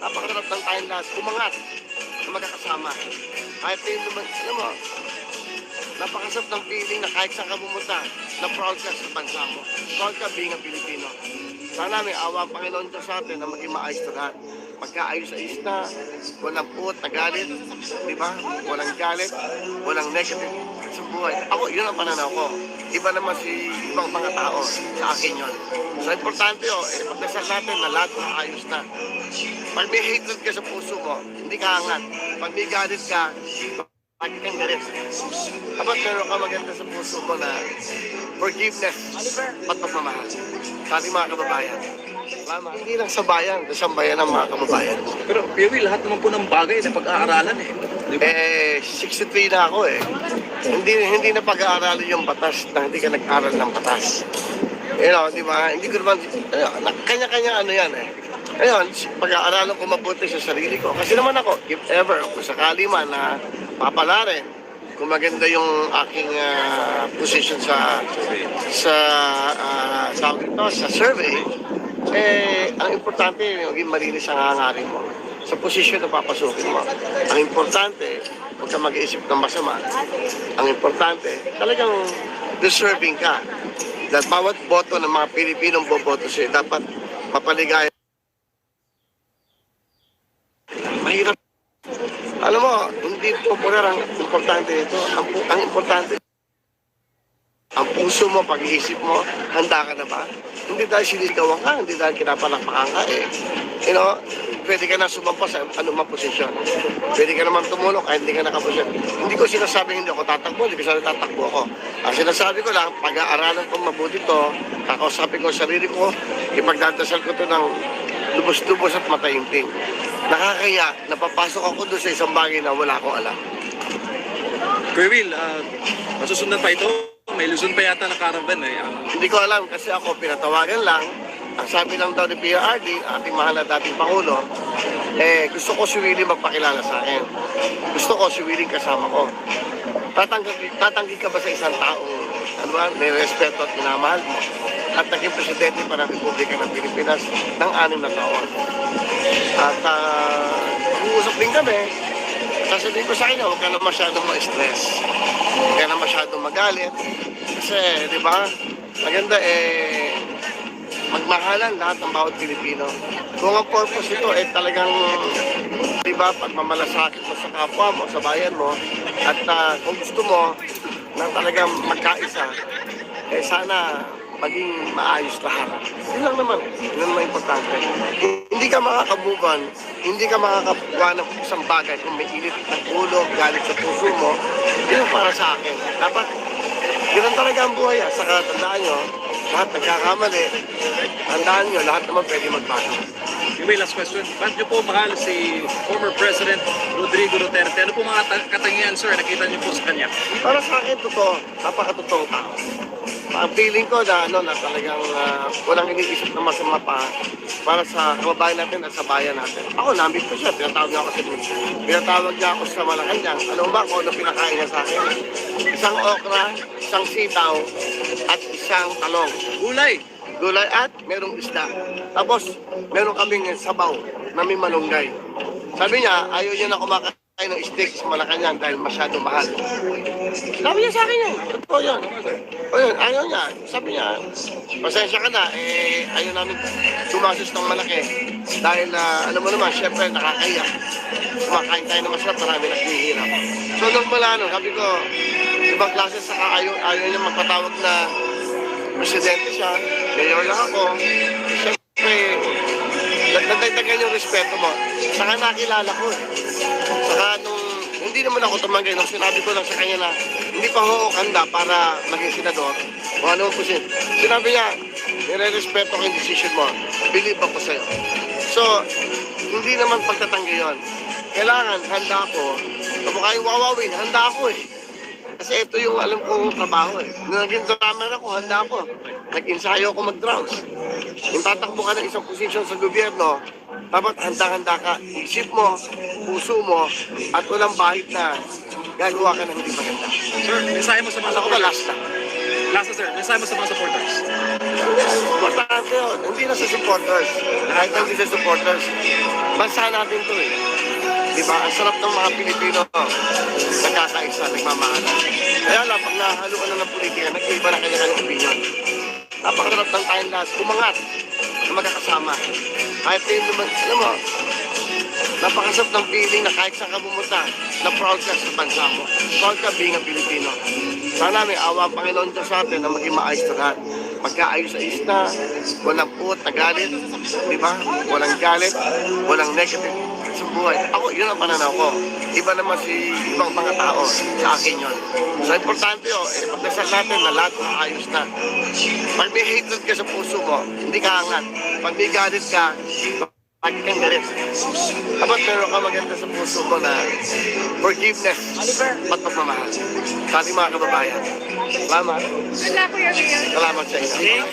Napakarap ng tayong lahat. Umangat na magkakasama. Kahit tayo naman, alam mo, napakasap ng feeling na kahit saan ka pumunta, na proud ka sa bansa mo. Proud ka being a Filipino. Sana may awa ang Panginoon sa atin na maging maayos na lahat. Magkaayos-ayos na, walang puot na galit, di ba? Walang galit, walang negative sa buhay. Ako, yun ang pananaw ko. Iba naman si ibang mga tao sa akin yun. So, importante yun, eh, pagdasal natin na lahat maayos na. Pag may hatred ka sa puso mo, hindi ka angat. Pag may galit ka, lagi kang galit. Dapat meron ka maganda sa puso mo na forgiveness at pagmamahal sa mga kababayan. Salamat. Hindi lang sa bayan, sa bayan ng mga kababayan. Pero Will, lahat naman po ng bagay na pag-aaralan eh. Eh, 63 na ako eh. Hindi hindi na pag-aaralan yung batas na hindi ka nag-aral ng batas. You know, di ba? Hindi ko naman, ano, kanya-kanya ano yan eh. Ngayon, pag-aaralan ko mabuti sa sarili ko. Kasi naman ako, if ever, kung sakali man na papala rin, kung maganda yung aking ah, position sa sa uh, tawag ito, sa survey, eh, ang importante, maging malinis ang hangarin mo sa posisyon na papasukin mo. Ang importante, huwag ka mag-iisip ng masama. Ang importante, talagang deserving ka. Dahil bawat boto ng mga Pilipinong boboto sa'yo, dapat mapaligaya. Mahirap. Alam mo, hindi popular ang importante ito. Ang, ang importante, ang puso mo, pag-iisip mo, handa ka na ba? Hindi dahil sinigawan ka, hindi dahil kinapalakpakan ka eh. You know, pwede ka na sumampa sa anumang posisyon. Pwede ka naman tumulong kahit hindi ka nakaposisyon. Hindi ko sinasabing hindi ako tatakbo, hindi ko sabi tatakbo ako. Ang sinasabi ko lang, pag-aaralan ko mabuti to, kakausapin ko sarili ko, ipagdadasal ko to ng lubos-lubos at mataimtim. Nakakaya, napapasok ako doon sa isang bagay na wala akong alam. Kuya Will, ah, masusundan pa ito. May Luzon pa yata na caravan eh. Ah, Hindi ko alam kasi ako pinatawagan lang. Ang sabi lang daw ni PRD, ating mahal na dating Pangulo, eh, gusto ko si Willie magpakilala sa akin. Gusto ko si Willie kasama ko. Tatanggi, tatanggi ka ba sa isang taong ano ba, may respeto at minamahal mo? At naging presidente pa ng Republika ng Pilipinas ng anim na taon. At uh, mag-uusap din kami. Sasabihin ko sa kanya, huwag ka na masyadong ma-stress. Masyadong magalit. Kasi, di ba, maganda eh, magmahalan lahat ng bawat Pilipino. Kung ang purpose ito eh talagang, di ba, pagmamalasakit mo sa kapwa mo, sa bayan mo, at ah, kung gusto mo na talagang magkaisa, eh sana maging maayos lahat. Yun lang naman. Yun naman importante. Hindi ka makakabugan, hindi ka makakabuga ng isang bagay kung may init ng ulo, galit sa puso mo. Yun ang para sa akin. Dapat, yun talaga ang buhay. ah. Saka tandaan nyo, lahat nagkakamali. Tandaan nyo, lahat naman pwede magbago. Kuya Will, last question. Bakit niyo po mahal si former President Rodrigo Duterte? Ano po mga ta- katangian, sir, nakita niyo po sa kanya? Para sa akin, totoo. Napakatotoong tao. Ang feeling ko na, ano, na talagang ah, walang iniisip na masama pa para sa kababayan natin at sa bayan natin. Ako, nambit ko siya. Pinatawag niya ako sa Pinatawag niya ako sa Malacanang. Alam ba kung ano pinakain niya sa akin? Isang okra, isang sitaw, at isang talong. Gulay! Gulay at merong isda. Tapos, meron kaming sabaw na may malunggay. Sabi niya, ayaw niya na kumakain ng steak sa Malacanang dahil masyado mahal. Sabi niya sa akin yun. Totoo yun. O yun, ayaw niya. Sabi niya, pasensya ka na, eh, ayaw namin sumasos ng malaki. Dahil, ah, alam mo naman, syempre, nakakaya. Kumakain tayo ng masarap, marami naghihirap. So, nung mula nun, sabi ko, ibang klase sa ayaw, ayaw niya magpatawag na presidente siya, mayor lang ako. Siyempre, nagdagdagan yung respeto mo. Saka nakilala ko eh. Saka nung, hindi naman ako tumanggi, nung sinabi ko lang sa kanya na hindi pa ho handa para maging senador, o ano po siya. Sinabi niya, nire-respeto ko yung decision mo. Believe ako sa'yo. So, hindi naman pagtatanggi yun. Kailangan, handa ako. Kamukha yung wawawin, handa ako eh. Kasi ito yung alam kong trabaho eh. Nung naging drummer ako, handa ako. Nag-ensayo ako mag-drums. Kung tatakbo ka ng isang posisyon sa gobyerno, dapat handa-handa ka. Isip mo, puso mo, at walang bahit na gagawa ka ng hindi maganda. Sir, mensahe mo sa mga ko ba supporters? last na? Last na, sir. Mensahe mo sa mga supporters. Importante yun. Hindi na sa supporters. Kahit hindi sa supporters. Bansa natin to eh. Di ba? Ang sarap ng mga Pilipino nagkakaisa, nagmamahalan. Kaya lang, pag nahaluan na ng politika, nag-iba na kanya-kanyang opinion. Napakasarap ng tayong lahat, umangat na magkakasama. Kahit din naman, alam mo, napakasarap ng feeling na kahit saan ka pumunta, na proud ka sa bansa mo. Proud ka being a Filipino. Sana may awa ang Panginoon Diyos sa atin na maging maayos na lahat. Magkaayos-ayos na, walang puot na galit, di ba? Walang galit, walang negative sa buhay. Ako, yun ang pananaw ko. Iba naman si ibang mga tao, sa akin yun. So, importante yun, eh, pagdasal natin na lahat maayos na. Pag may hatred ka sa puso mo, hindi ka angat. Pag may galit ka, kang galit. Dapat meron ka maganda sa puso mo na forgiveness at pagmamahal. Sa ating mga kababayan. Salamat. Salamat sa inyo.